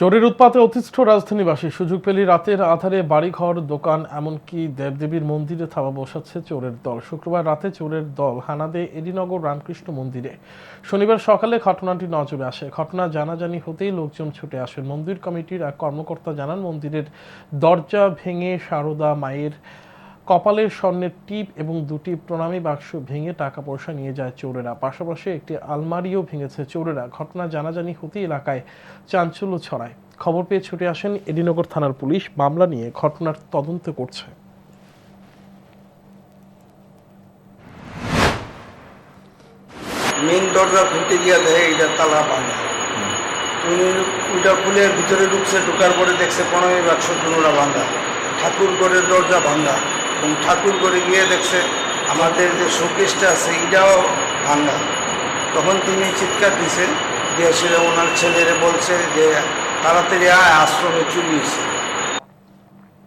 চোরের উৎপাতে অতিষ্ঠ রাজধানীবাসী সুযোগ পেলে রাতের আধারে বাড়িঘর, দোকান, এমনকি দেবদেবীর মন্দিরে থাবা বসাচ্ছে চোরের দল। শুক্রবার রাতে চোরের দল হানা দেয় এডিনগর রামকৃষ্ণ মন্দিরে। শনিবার সকালে ঘটনাটি নজরে আসে। ঘটনা জানাজানি হতেই লোকজন ছুটে আসেন মন্দির কমিটির এক কর্মকর্তা জানান, মন্দিরের দরজা ভেঙে সারদা মায়ের কপালের স্বর্ণের টিপ এবং দুটি প্রণামী বাক্স ভেঙে টাকা পয়সা নিয়ে যায় চোরেরা। পাশাপাশি একটি আলমারিও ভেঙেছে চোরেরা। ঘটনা জানাজানি হতে এলাকায় চাঞ্চল্য ছড়ায়। খবর পেয়ে ছুটে আসেন এডিনগর থানার পুলিশ। মামলা নিয়ে ঘটনার তদন্ত করছে। মেন দরজা খুলতে গিয়ে দেয় এইটা তালা ভাঙা উনি ওইটা খুলে ভিতরে ঢুকছে, ঢোকার পরে দেখছে পনেরো বাক্স দুনোটা ভাঙা ঠাকুর ঘরের দরজা ভাঙা এবং ঠাকুর করে গিয়ে দেখছে আমাদের যে শোকেসটা আছে, এটাও ভাঙা। তখন তিনি চিৎকার দিছে দিয়ে সেটা ওনার ছেলেরে বলছে যে, তাড়াতাড়ি আয়, আশ্রমে চলিয়েছে